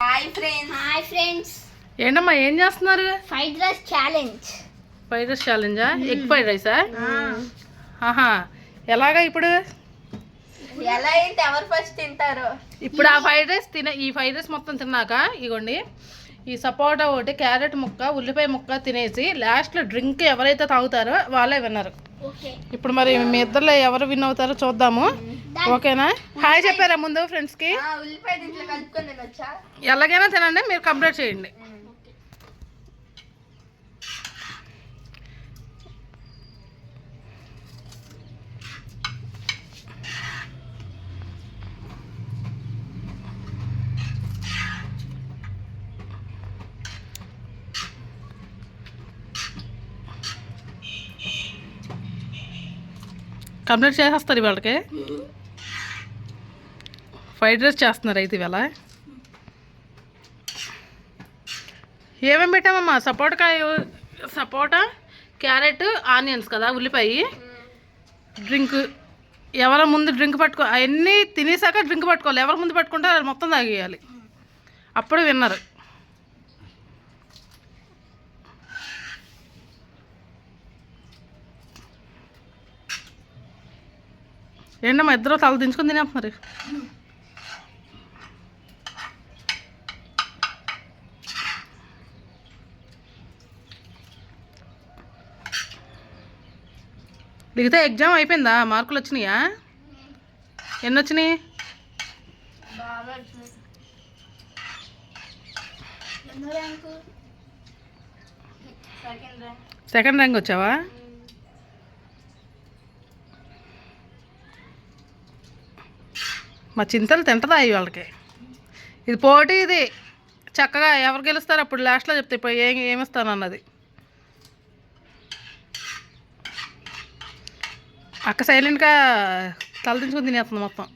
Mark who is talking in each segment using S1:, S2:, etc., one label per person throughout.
S1: Hi friends
S2: hi friends
S3: ఏంటమ్మా ఏం చేస్తున్నారు?
S2: Fried rice challenge
S3: fried rice ఛాలెంజా egg fried రైసా ఆహా. ఎలాగా ఇప్పుడు?
S1: ఎలా అయితే ఎవరు ఫస్ట్ తింటారు?
S3: ఇప్పుడు ఆ ఫ్రైడ్ రైస్ తినే ఈ ఫ్రైడ్ రైస్ మొత్తం తిన్నాక ఇగోండి. ఈ సపోటా ఒకటి క్యారెట్ ముక్క ఉల్లిపాయ ముక్క తినేసి లాస్ట్లో డ్రింక్ ఎవరైతే తాగుతారో వాళ్ళే విన్నారు.
S2: ఓకే
S3: ఇప్పుడు మరి మీ ఇద్దరులో ఎవరు విన్ అవుతారో చూద్దాము. ఓకేనా? హాయ్ చెప్పారా ముందు ఫ్రెండ్స్కి ఎలాగైనా తినండి మీరు కంప్లీట్ చేయండి. కంప్లీట్ చేసేస్తారు ఇవాళకి? ఫ్రైడ్ రైస్ చేస్తున్నారు అయితే ఇవాళ. ఏమేమి పెట్టామమ్మా? సపోటాకాయ సపోటా క్యారెట్ ఆనియన్స్ కదా ఉల్లిపాయ. డ్రింక్ ఎవరు ముందు డ్రింక్ పట్టుకో అవన్నీ తినేసాక డ్రింక్ పట్టుకోవాలి. ఎవరు ముందు పట్టుకుంటే అది మొత్తం తాగేయాలి. అప్పుడు విన్నారు. ఏంటమ్మా ఇద్దరు తల దించుకొని తినేస్తున్నారు? మిగతా ఎగ్జామ్ అయిపోయిందా? మార్కులు వచ్చినాయా? ఎన్ని వచ్చినాయి
S1: సెకండ్ ర్యాంక్
S3: వచ్చావా? మా చింతలు తింటదా అవి వాళ్ళకి ఇది పోటీ ఇది. చక్కగా ఎవరు గెలుస్తారు అప్పుడు లాస్ట్లో చెప్తే ఇప్పుడు ఏం ఏమిస్తానన్నది. అక్క సైలెంట్గా తలదించుకొని తినేస్తుంది మొత్తం.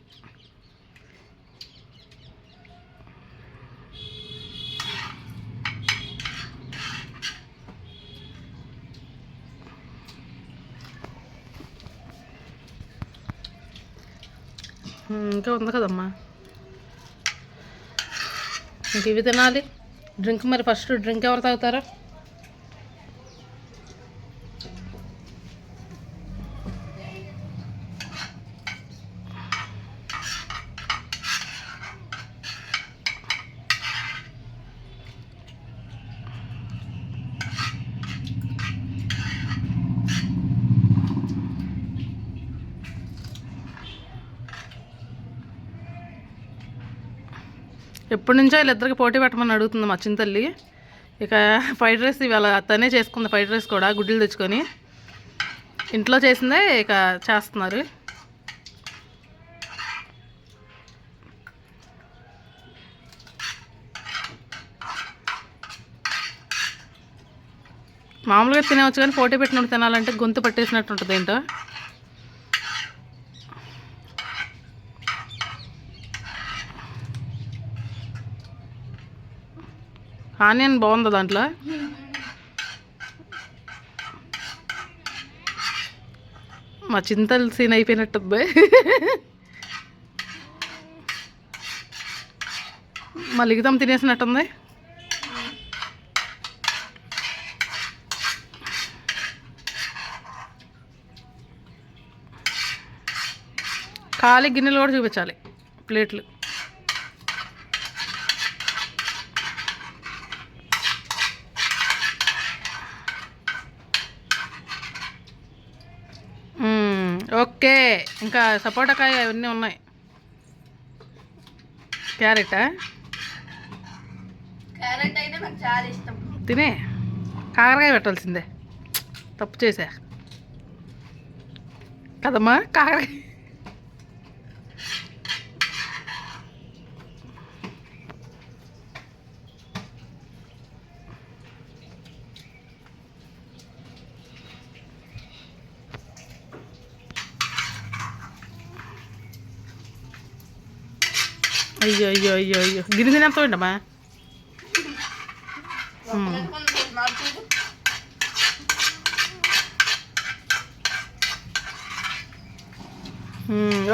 S3: ఇంకా ఉంది కదమ్మా. ఇంక ఇవి తినాలి? డ్రింక్ మరి ఫస్ట్ డ్రింక్ ఎవరు తాగుతారు? ఎప్పటి నుంచో వీళ్ళిద్దరికి పోటీ పెట్టమని అడుగుతుంది మా చింతల్లి ఇక ఫ్రైడ్ రైస్ ఇవాళ తనే చేసుకుంది ఫ్రైడ్ రైస్ కూడా గుడ్డలు తెచ్చుకొని. ఇంట్లో చేసిందే ఇక చేస్తున్నారు. మామూలుగా తినవచ్చు కానీ పోటీ పెట్టినప్పుడు తినాలంటే గొంతు పట్టేసినట్టు ఉంటుంది ఏంటో ఆనియన్ బాగుందా దాంట్లో? మా చింతలు సీన్ అయిపోయినట్టుంది. మా లిగితం తినేసినట్టుంది. ఖాళీ గిన్నెలు కూడా చూపించాలి ప్లేట్లు. ఓకే ఇంకా సపోటాకాయ అవన్నీ ఉన్నాయి. క్యారెటా?
S1: క్యారెట్ అయితే నాకు చాలా ఇష్టం.
S3: తినే? కాకరకాయ పెట్టాల్సిందే. తప్పు చేసా కదమ్మా కాకరకాయ. అయ్యో అయ్యో అయ్యో అయ్యో. గిన్నె తినంత ఉండమ్మా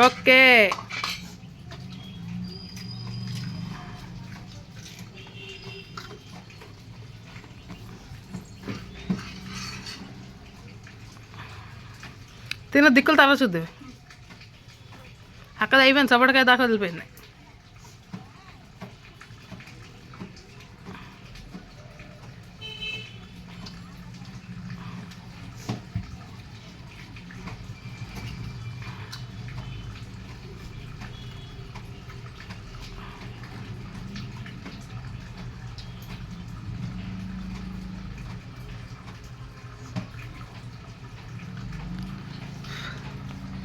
S3: ఓకే. తిన దిక్కులు తర్వాత చూద్దాం అక్కడ అయిపోయింది చప్పటికాయ దాకా వెళ్ళిపోయింది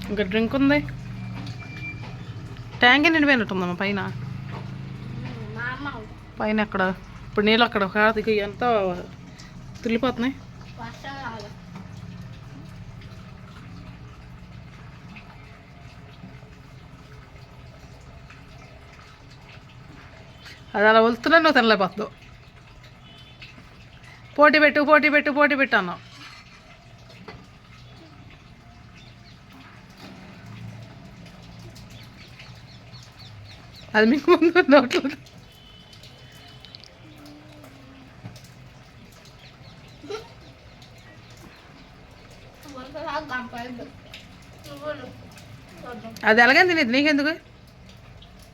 S3: ఇంకా డ్రింక్ ఉంది. ట్యాంక్ నిండిపోయినట్టుందమ్మా పైన? పైన అక్కడ ఇప్పుడు నీళ్ళు అక్కడ కాదు ఇక ఎంత తుల్లిపోతున్నాయి అది అలా వెళ్తున్నా నువ్వు తినలేకపోతావు. పోటీ పెట్టు పోటీ పెట్టు పోటీ పెట్టు అన్నావు. అది మీకు ముందు నోట్లో
S2: వర్షం రాదు గంపలు నువ్వులు
S3: అది ఎలాగని తినేది నీకెందుకు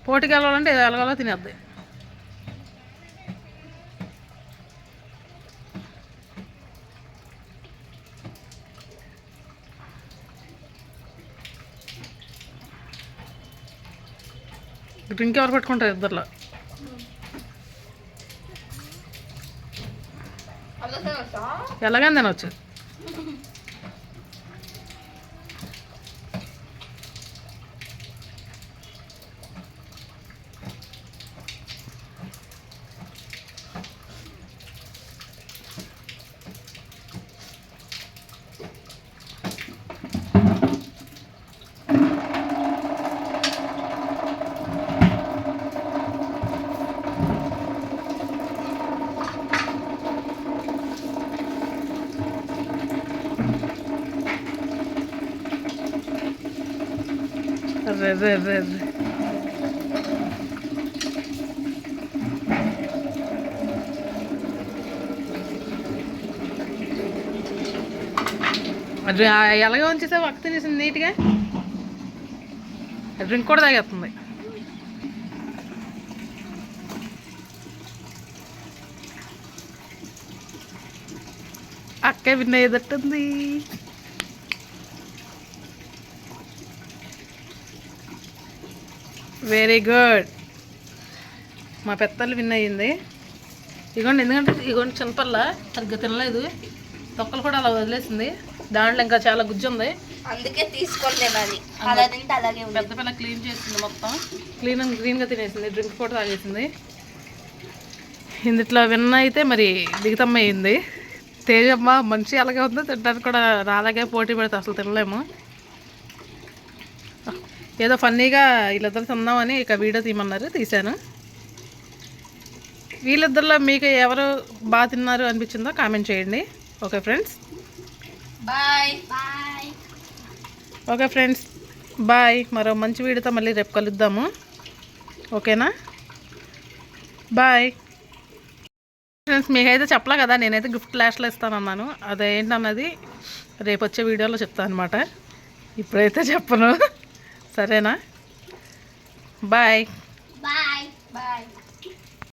S3: పోటీకి వెళ్ళాలంటే ఇది ఎలాగోలా తినేద్ది డ్రింక్ ఎవరు పెట్టుకుంటారు ఇద్దరులో? ఎలాగని తినొచ్చు. అర్రే అర్రే అర్రే అర్రే అది ఆ- ఎలాగ ఉంచేసావు అక్క తినేసింది నీట్గా డ్రింక్ కూడా తాగేస్తుంది అక్క విన్న ఎదట్టుంది వెరీ గుడ్ మా పెద్దలు విన్ అయ్యింది. ఇగోండి ఎందుకంటే ఇగోండి చిన్నపల్ల సరిగ్గా తినలేదు. తొక్కలు కూడా అలా వదిలేసింది. దాంట్లో ఇంకా చాలా గుజ్జు ఉంది.
S1: అందుకే తీసుకోలేదు అది అలా తింటే అలాగే
S3: పెద్ద పిల్ల క్లీన్ చేసింది మొత్తం. క్లీన్ అండ్ గ్రీన్గా తినేసింది. డ్రింక్ కూడా తాగేసింది. ఇందుట్లో విన్న అయితే మరి దిగుతమ్మ అయింది తేజమ్మ మంచి అలాగే ఉందో? తినడానికి కూడా రాలాగే పోటీ పెడితే అసలు తినలేము. ఏదో ఫన్నీగా వీళ్ళిద్దరు తిందామని ఇక వీడియో తీయమన్నారు తీశాను. వీళ్ళిద్దరిలో మీకు ఎవరు బాగా తిన్నారు అనిపించిందో కామెంట్ చేయండి. Okay friends.
S1: Bye.
S2: Bye
S3: okay friends. Bye. మరో మంచి వీడియోతో మళ్ళీ రేపు కలుద్దాము. ఓకేనా? బాయ్. ఫ్రెండ్స్ మీకైతే చెప్పలే కదా నేనైతే గిఫ్ట్ లాస్ట్లో ఇస్తానన్నాను. అదేంటన్నది? రేపు వచ్చే వీడియోలో చెప్తాను అనమాట ఇప్పుడైతే చెప్పను. సరేనా? బాయ్.
S2: బాయ్.
S1: బాయ్.